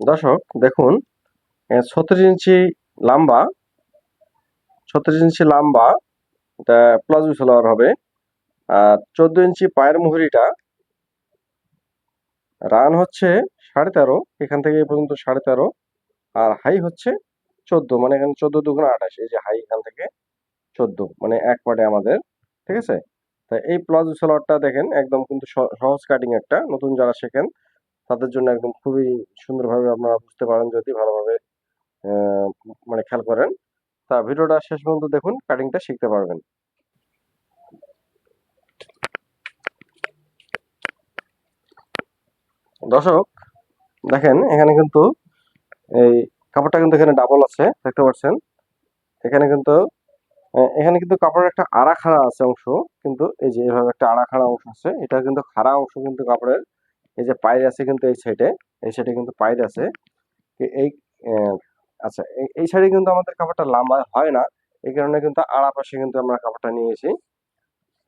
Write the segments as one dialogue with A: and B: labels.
A: দর্শক, দেখুন ছত্রিশ ইঞ্চি লম্বা, ছত্রিশ ইঞ্চি লম্বা, এটা প্লাজো সালোয়ার হবে। আর চোদ্দ ইঞ্চি পায়ের মুহুরিটা রান হচ্ছে সাড়ে তেরো, এখান থেকে এই পর্যন্ত সাড়ে তেরো, আর হাই হচ্ছে চোদ্দ মানে এখানে চোদ্দ দুগুণ আঠাশ, এই যে হাই এখান থেকে চোদ্দ মানে এক পাটে আমাদের, ঠিক আছে? তা এই প্লাজো সালোয়ারটা দেখেন, একদম কিন্তু সহ- সহজ কাটিং একটা, নতুন যারা শেখেন তাদের জন্য একদম খুবই সুন্দরভাবে আপনারা বুঝতে পারেন যদি ভালোভাবে মানে খেয়াল করেন। তা ভিডিওটা শেষ পর্যন্ত দেখুন কাটিংটা শিখতে পারবেন। দর্শক, দেখেন এখানে কিন্তু এই কাপড়টা কিন্তু এখানে ডাবল আছে, দেখতে পাচ্ছেন? এখানে কিন্তু এখানে কিন্তু কাপড়ের একটা আড়া খাড়া আছে অংশ, কিন্তু এই যে এভাবে একটা আড়া খাড়া অংশ আছে, এটা কিন্তু খাড়া অংশ কিন্তু কাপড়ের। এই যে পায়ের আছে কিন্তু এই সাইডে এই সাইডে কিন্তু পায়ের আছে। এই আচ্ছা এই- এই সাইডে কিন্তু আমাদের কাপড়টা লম্বা হয় না, এই কারণে কিন্তু আড়া পাশে কিন্তু আমরা কাপড়টা নিয়েছি।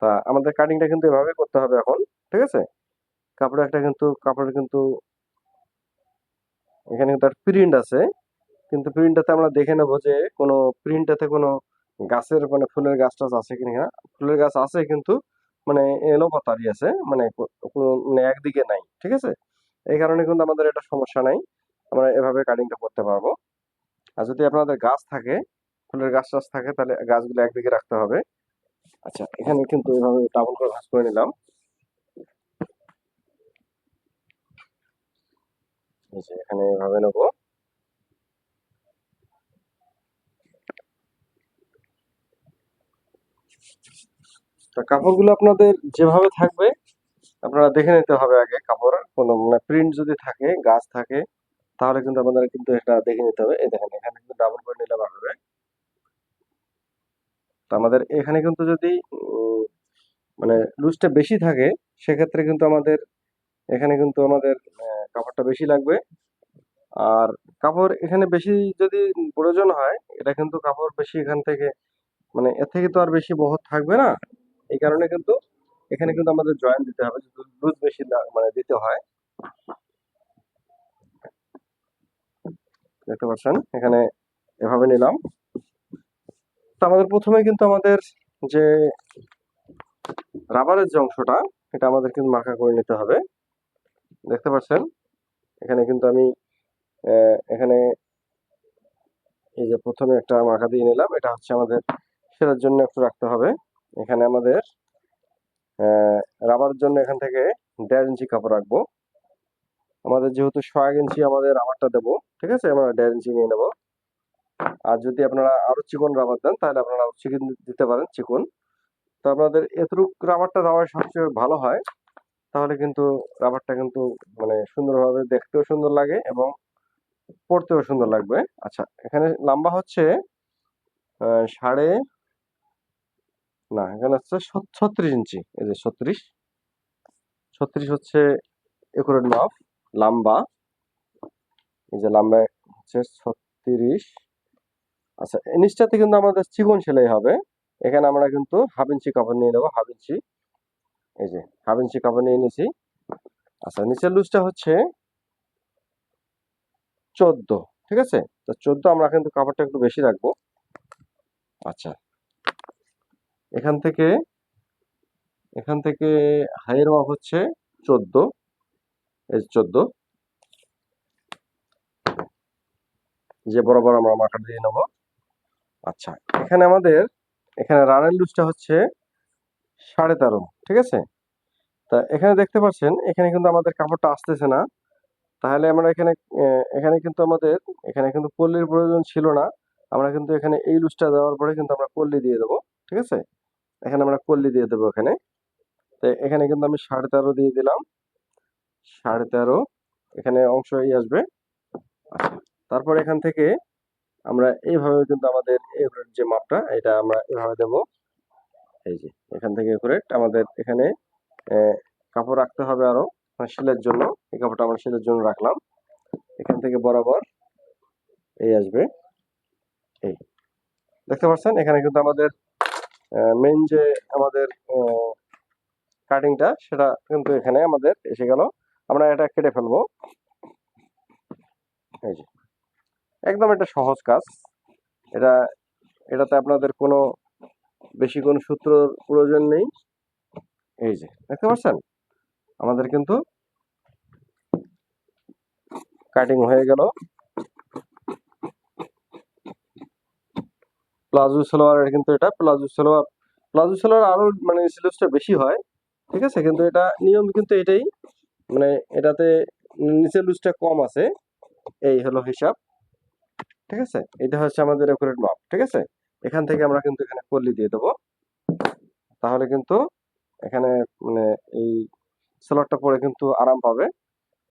A: তা আমাদের কাটিংটা কিন্তু এভাবে করতে হবে এখন, ঠিক আছে? কাপড়ে একটা কিন্তু, কাপড়ের কিন্তু এখানে কিন্তু একটা প্রিন্ট আছে। কিন্তু প্রিন্টটাতে আমরা দেখে নেব যে কোনো প্রিন্টটাতে কোনো গাছের মানে ফুলের গাছ টাছ আছে কিনা। ফুলের গাছ আছে কিন্তু মানে এলো পাতারি আছে মানে কোনো মানে একদিকে নাই, ঠিক আছে? এই কারণে কিন্তু আমাদের এটা সমস্যা নাই, আমরা এভাবে কাটিংটা করতে পারব। আর যদি আপনাদের গাছ থাকে, ফুলের গাছ টাছ থাকে, তাহলে গাছগুলো একদিকে রাখতে হবে। আচ্ছা এখানে কিন্তু এভাবে ডাবল করে ভাঁজ করে নিলাম। এখানে এভাবে নেব। তা কাপড়গুলো আপনাদের যেভাবে থাকবে, আপনারা দেখে নিতে হবে আগে কাপড়। কোনো মানে প্রিন্ট যদি থাকে, গাছ থাকে, তাহলে কিন্তু আমাদের কিন্তু এটা দেখে নিতে হবে। এই দেখেন, এখানে কিন্তু ডাবল করে নিলে নিলাম হবে। তো আমাদের এখানে কিন্তু যদি মানে লুজটা বেশি থাকে, সেক্ষেত্রে কিন্তু আমাদের, এখানে কিন্তু আমাদের কাপড়টা বেশি লাগবে। আর কাপড় এখানে বেশি যদি প্রয়োজন হয়, এটা কিন্তু কাপড় বেশি এখান থেকে মানে এর থেকে তো আর বেশি বহর থাকবে না। এই কারণে কিন্তু এখানে কিন্তু আমাদের জয়েন দিতে হবে লুজ বেশি মানে দিতে হয়। দেখতে পাচ্ছেন, এখানে এভাবে নিলাম। তো আমাদের প্রথমে কিন্তু আমাদের যে রাবারের যে অংশটা, এটা আমাদের কিন্তু মার্কা করে নিতে হবে। দেখতে পাচ্ছেন, এখানে কিন্তু আমি এখানে এই যে প্রথমে একটা মার্কা দিয়ে নিলাম, এটা হচ্ছে আমাদের সেটার জন্য একটু রাখতে হবে। এখানে আমাদের রাবারের জন্য এখান থেকে দেড় ইঞ্চি কাপড় রাখব। আমাদের যেহেতু ছয় ইঞ্চি আমাদের রাবারটা দেবো, ঠিক আছে? আমরা দেড় ইঞ্চি নিয়ে নেব। আর যদি আপনারা আরও চিকন রাবার দেন, তাহলে আপনারা চিকন দিতে পারেন চিকন। তো আপনাদের এতটুক রাবারটা দেওয়াই সবচেয়ে ভালো হয়, তাহলে কিন্তু রাবারটা কিন্তু মানে সুন্দরভাবে দেখতেও সুন্দর লাগে এবং পড়তেও সুন্দর লাগবে। আচ্ছা এখানে লম্বা হচ্ছে সাড়ে না, এখানে হচ্ছে ছত্রিশ ইঞ্চি। এই যে ছত্রিশ। ছত্রিশ হচ্ছে একুরেট মাপ, লম্বা। এই যে লাম্বা হচ্ছে ছত্রিশ। আচ্ছা নিচটাতে কিন্তু আমাদের চিকন সেলাই হবে। এখানে আমরা কিন্তু হাফ ইঞ্চি কাপড় নিয়ে নেব, হাফ ইঞ্চি। এই যে হাফ ইঞ্চি কাপড় নিয়ে নিয়েছি। আচ্ছা নিচের লুজটা হচ্ছে চোদ্দ, ঠিক আছে? তো চোদ্দ আমরা কিন্তু কাপড়টা একটু বেশি রাখব। আচ্ছা। এখান থেকে এখান থেকে হাইয়ের মাপ হচ্ছে চোদ্দ, এই চোদ্দ। যে বরাবর আমরা মার্কার দিয়ে নেব। আচ্ছা এখানে আমাদের, এখানে রানের লুজটা হচ্ছে সাড়ে তেরো, ঠিক আছে? তা এখানে দেখতে পাচ্ছেন, এখানে কিন্তু আমাদের কাপড়টা আসতেছে না। তাহলে আমরা এখানে এখানে কিন্তু আমাদের, এখানে কিন্তু পল্লির প্রয়োজন ছিল না। আমরা কিন্তু এখানে এই লুজটা দেওয়ার পরে কিন্তু আমরা পল্লি দিয়ে দেবো, ঠিক আছে? এখানে আমরা পল্লি দিয়ে দেবো এখানে। তো এখানে কিন্তু আমি সাড়ে তেরো দিয়ে দিলাম। সাড়ে তেরো, এখানে অংশ এই আসবে। আচ্ছা তারপর এখান থেকে আমরা এইভাবে কিন্তু আমাদের একুরেট যে মাপটা, এটা আমরা এভাবে দেব। এই যে, এখান থেকে একুরেট আমাদের এখানে কাপড় রাখতে হবে আরও মানে সেলের জন্য। এই কাপড়টা আমরা সেলের জন্য রাখলাম। এখান থেকে বরাবর এই আসবে। এই, দেখতে পাচ্ছেন? এখানে কিন্তু আমাদের মেইন যে আমাদের কাটিংটা সেটা কিন্তু এখানে আমাদের এসে গেল। আমরা এটা কেটে ফেলব। এই যে। একদম এটা সহজ কাজ। এটা, এটাতে আপনাদের কোনো বেশি কোনো সূত্রর প্রয়োজন নেই। এই যে, দেখতে পাচ্ছেন? আমাদের কিন্তু কাটিং হয়ে গেল। প্লাজো সালোয়ারের কিন্তু এটা, প্লাজো সালোয়ার প্লাজো সালোয়ার আরও মানে সিলেবাসটা বেশি হয়, ঠিক আছে? কিন্তু এটা নিয়ম কিন্তু এটাই মানে এটাতে নিচের লুজটা কম আছে, এই হলো হিসাব, ঠিক আছে? এটা হচ্ছে আমাদের একুরেট মাপ, ঠিক আছে? এখান থেকে আমরা কিন্তু এখানে কল্লি দিয়ে দেবো, তাহলে কিন্তু এখানে মানে এই সালোয়ারটা পরে কিন্তু আরাম পাবে।